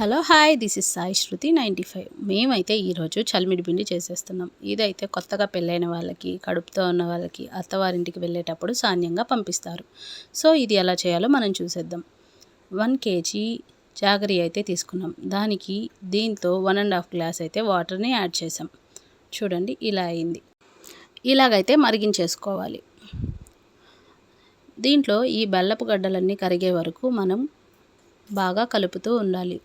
Hello hi this is Sai Shruti ninety five. మేమైతే ఈరోజు చలిమిడి పిండి చేసేస్తున్నాం. ఇదైతే కొత్తగా పెళ్ళైన వాళ్ళకి కడుపుతో ఉన్న వాళ్ళకి అత్తవారింటికి వెళ్ళేటప్పుడు సాన్యంగా పంపిస్తారు. సో ఇది ఎలా చేయాలో మనం చూసేద్దాం. వన్ కేజీ జాగరి అయితే తీసుకున్నాం. దానికి దీంతో వన్ అండ్ హాఫ్ గ్లాస్ అయితే వాటర్ని యాడ్ చేసాం. చూడండి ఇలా అయింది. ఇలాగైతే మరిగించేసుకోవాలి. దీంట్లో ఈ బెల్లపు గడ్డలన్నీ కరిగే వరకు మనం బాగా కలుపుతూ ఉండాలి.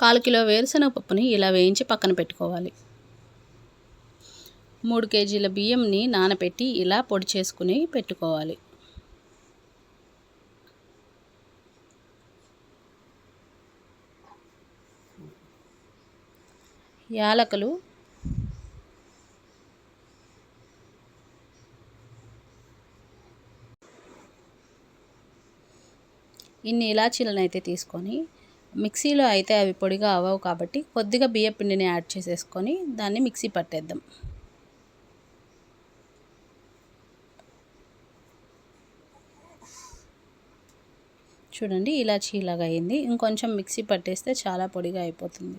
కాలు కిలో వేరుశనగ పప్పుని ఇలా వేయించి పక్కన పెట్టుకోవాలి. మూడు కేజీల బియ్యంని నానబెట్టి ఇలా పొడి చేసుకుని పెట్టుకోవాలి. యాలకులు ఇన్ని ఇలాచీలను అయితే తీసుకొని మిక్సీలో అయితే అవి పొడిగా అవ్వవు కాబట్టి కొద్దిగా బియ్య పిండిని యాడ్ చేసేసుకొని దాన్ని మిక్సీ పట్టేద్దాం. చూడండి ఇలా ఇలాగ అయింది. ఇంకొంచెం మిక్సీ పట్టేస్తే చాలా పొడిగా అయిపోతుంది.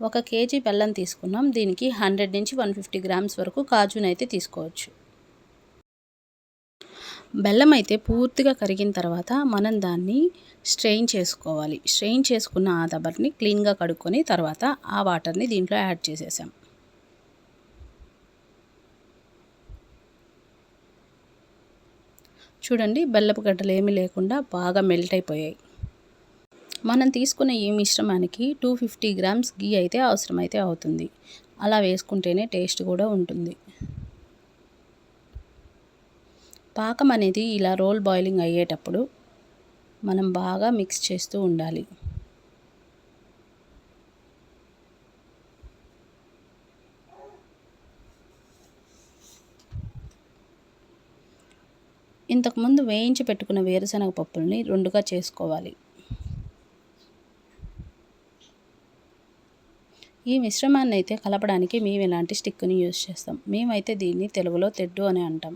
ఒక కేజీ బెల్లం తీసుకున్నాం. దీనికి హండ్రెడ్ నుంచి వన్ ఫిఫ్టీ గ్రామ్స్ వరకు కాజునైతే తీసుకోవచ్చు. బెల్లం అయితే పూర్తిగా కరిగిన తర్వాత మనం దాన్ని స్ట్రెయిన్ చేసుకోవాలి. స్ట్రెయిన్ చేసుకున్న ఆ దబర్ని క్లీన్గా కడుక్కొని తర్వాత ఆ వాటర్ని దీంట్లో యాడ్ చేసేసాం. చూడండి బెల్లపు గడ్డలు ఏమీ లేకుండా బాగా మెల్ట్ అయిపోయాయి. మనం తీసుకున్న ఈ మిశ్రమానికి టూ ఫిఫ్టీ గ్రామ్స్ గీ అయితే అవసరమైతే అవుతుంది. అలా వేసుకుంటేనే టేస్ట్ కూడా ఉంటుంది. పాకం అనేది ఇలా రోల్ బాయిలింగ్ అయ్యేటప్పుడు మనం బాగా మిక్స్ చేస్తూ ఉండాలి. ఇంతకుముందు వేయించి పెట్టుకున్న వేరుశనగ పప్పుల్ని రెండుగా చేసుకోవాలి. ఈ మిశ్రమాన్ని అయితే కలపడానికి మేము ఇలాంటి స్టిక్ని యూజ్ చేస్తాం? మేమైతే దీన్ని తెలుగులో తెడ్డు అని అంటాం.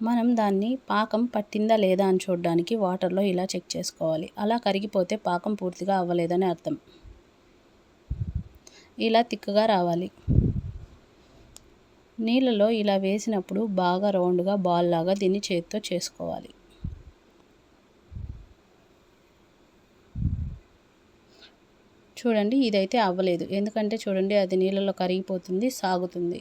మనం దాన్ని పాకం పట్టిందా లేదా అని చూడడానికి వాటర్లో ఇలా చెక్ చేసుకోవాలి. అలా కరిగిపోతే పాకం పూర్తిగా అవ్వలేదని అర్థం. ఇలా తిక్కగా రావాలి. నీళ్ళలో ఇలా వేసినప్పుడు బాగా రౌండ్గా బాల్ లాగా దీన్ని చేతితో చేసుకోవాలి. చూడండి ఇదైతే అవ్వలేదు. ఎందుకంటే చూడండి అది నీళ్ళలో కరిగిపోతుంది సాగుతుంది.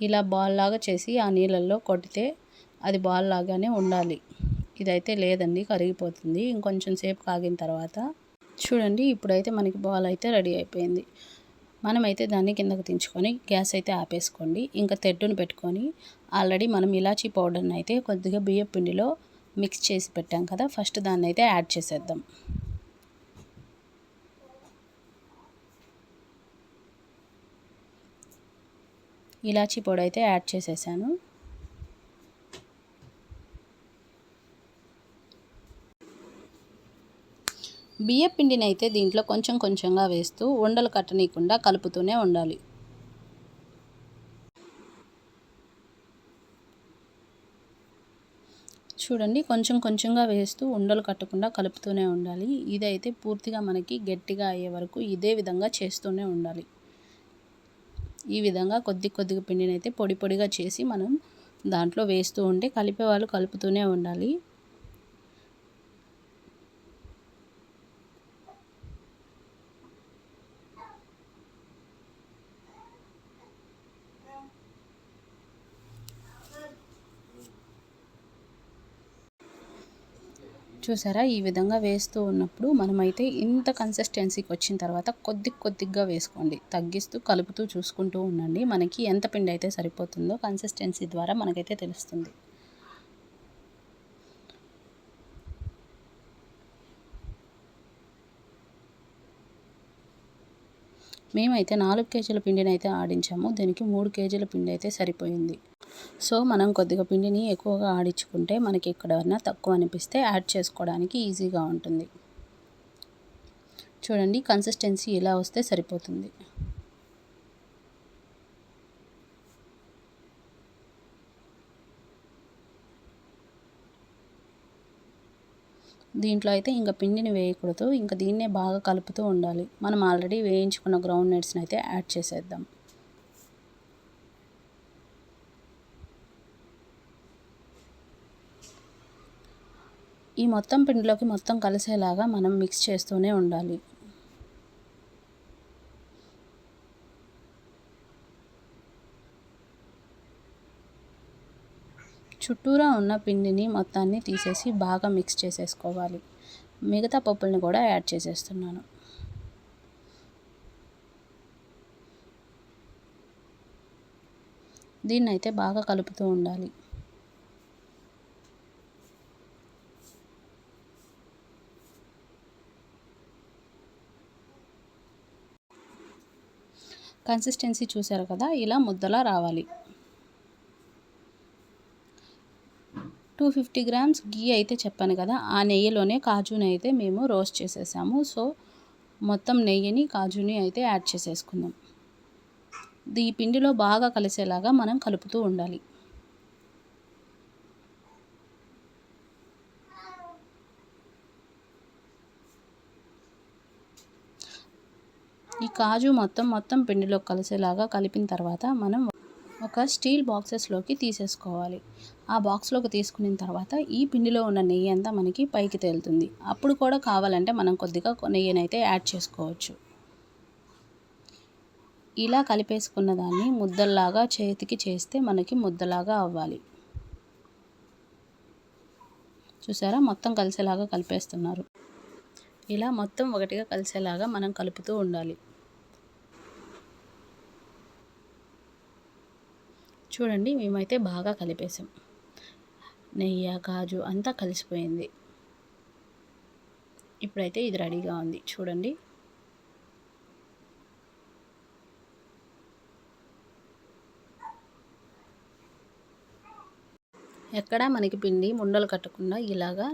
ఇలా బాల్ లాగా చేసి ఆ నీళ్ళల్లో కొట్టితే అది బాల్ లాగానే ఉండాలి. ఇదైతే లేదండి కరిగిపోతుంది. ఇంకొంచెం సేపు కాగిన తర్వాత చూడండి ఇప్పుడైతే మనకి బాల్ అయితే రెడీ అయిపోయింది. మనమైతే దాన్ని కిందకు దించుకొని గ్యాస్ అయితే ఆపేసుకోండి. ఇంకా తెడ్డును పెట్టుకొని ఆల్రెడీ మనం ఇలాచీ పౌడర్ని అయితే కొద్దిగా బియ్య పిండిలో మిక్స్ చేసి పెట్టాం కదా ఫస్ట్ దాన్ని అయితే యాడ్ చేసేద్దాం. ఇలాచీ పొడి అయితే యాడ్ చేసేసాను. బియ్య పిండిని అయితే దీంట్లో కొంచెం కొంచెంగా వేస్తూ ఉండలు కట్టనీయకుండా కలుపుతూనే ఉండాలి. చూడండి కొంచెం కొంచెంగా వేస్తూ ఉండలు కట్టకుండా కలుపుతూనే ఉండాలి. ఇదైతే పూర్తిగా మనకి గట్టిగా అయ్యే వరకు ఇదే విధంగా చేస్తూనే ఉండాలి. ఈ విధంగా కొద్ది కొద్దిగా పిండిని అయితే పొడి పొడిగా చేసి మనం దాంట్లో వేస్తూ ఉంటే కలిపే వాళ్ళు కలుపుతూనే ఉండాలి. చూసారా? ఈ విధంగా వేస్తూ ఉన్నప్పుడు మనమైతే ఇంత కన్సిస్టెన్సీకి వచ్చిన తర్వాత కొద్ది కొద్దిగా వేసుకోండి. తగ్గిస్తూ కలుపుతూ చూసుకుంటూ ఉండండి. మనకి ఎంత పిండి అయితే సరిపోతుందో కన్సిస్టెన్సీ ద్వారా మనకైతే తెలుస్తుంది. మేమైతే నాలుగు కేజీల పిండిని అయితే ఆడించాము. దీనికి మూడు కేజీల పిండి అయితే సరిపోయింది. సో మనం కొద్దిగా పిండిని ఎక్కువగా ఆడించుకుంటే మనకి ఎక్కడన్నా తక్కువ అనిపిస్తే యాడ్ చేసుకోవడానికి ఈజీగా ఉంటుంది. చూడండి కన్సిస్టెన్సీ ఇలా వస్తే సరిపోతుంది. దీంట్లో అయితే ఇంకా పిండిని వేయకూడదు ఇంకా దీన్నే బాగా కలుపుతూ ఉండాలి. మనం ఆల్రెడీ వేయించుకున్న గ్రౌండ్ నట్స్ని అయితే యాడ్ చేసేద్దాం. ఈ మొత్తం పిండిలోకి మొత్తం కలిసేలాగా మనం మిక్స్ చేస్తూనే ఉండాలి. చుట్టూరా ఉన్న పిండిని మొత్తాన్ని తీసేసి బాగా మిక్స్ చేసేసుకోవాలి. మిగతా పప్పుల్ని కూడా యాడ్ చేసేస్తున్నాను. దీన్ని అయితే బాగా కలుపుతూ ఉండాలి. కన్సిస్టెన్సీ చూసారు కదా ఇలా ముద్దలా రావాలి. టూ ఫిఫ్టీ గ్రామ్స్ గీ అయితే చెప్పాను కదా ఆ నెయ్యిలోనే కాజుని అయితే మేము రోస్ట్ చేసేసాము. సో మొత్తం నెయ్యిని కాజుని అయితే యాడ్ చేసేసుకుందాం. ఈ పిండిలో బాగా కలిసేలాగా మనం కలుపుతూ ఉండాలి. ఈ కాజు మొత్తం మొత్తం పిండిలో కలిసేలాగా కలిపిన తర్వాత మనం ఒక స్టీల్ బాక్సెస్లోకి తీసేసుకోవాలి. ఆ బాక్స్లోకి తీసుకున్న తర్వాత ఈ పిండిలో ఉన్న నెయ్యి అంతా మనకి పైకి తేలుతుంది. అప్పుడు కూడా కావాలంటే మనం కొద్దిగా నెయ్యిని అయితే యాడ్ చేసుకోవచ్చు. ఇలా కలిపేసుకున్న దాన్ని ముద్దల్లాగా చేతికి చేస్తే మనకి ముద్దలాగా అవ్వాలి. చూసారా? మొత్తం కలిసేలాగా కలిపేస్తున్నారు. ఇలా మొత్తం ఒకటిగా కలిసేలాగా మనం కలుపుతూ ఉండాలి. చూడండి మేమైతే బాగా కలిపేసాం నెయ్యి కాజు అంతా కలిసిపోయింది. ఇప్పుడైతే ఇది రెడీగా ఉంది. చూడండి. ఎక్కడ మనకి పిండి ముండలు కట్టకుండా ఇలాగా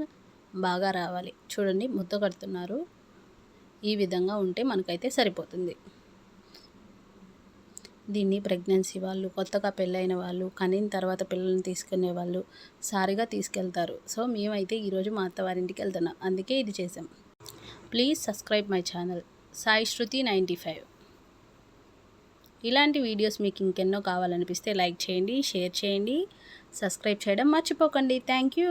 బాగా రావాలి. చూడండి ముద్ద కడుతున్నారు. ఈ విధంగా ఉంటే మనకైతే సరిపోతుంది. దీన్ని ప్రెగ్నెన్సీ వాళ్ళు కొత్తగా పెళ్ళైన వాళ్ళు కనిన తర్వాత పిల్లల్ని తీసుకునే వాళ్ళు సారిగా తీసుకెళ్తారు. సో మేమైతే ఈరోజు మా అత్తవారింటికి వెళ్తున్నాం. అందుకే ఇది చేసాం please subscribe my channel. Sai Shruti ninety five. ఇలాంటి వీడియోస్ మీకు ఇంకెన్నో కావాలనిపిస్తే లైక్ చేయండి షేర్ చేయండి సబ్స్క్రైబ్ చేయడం మర్చిపోకండి. Thank you.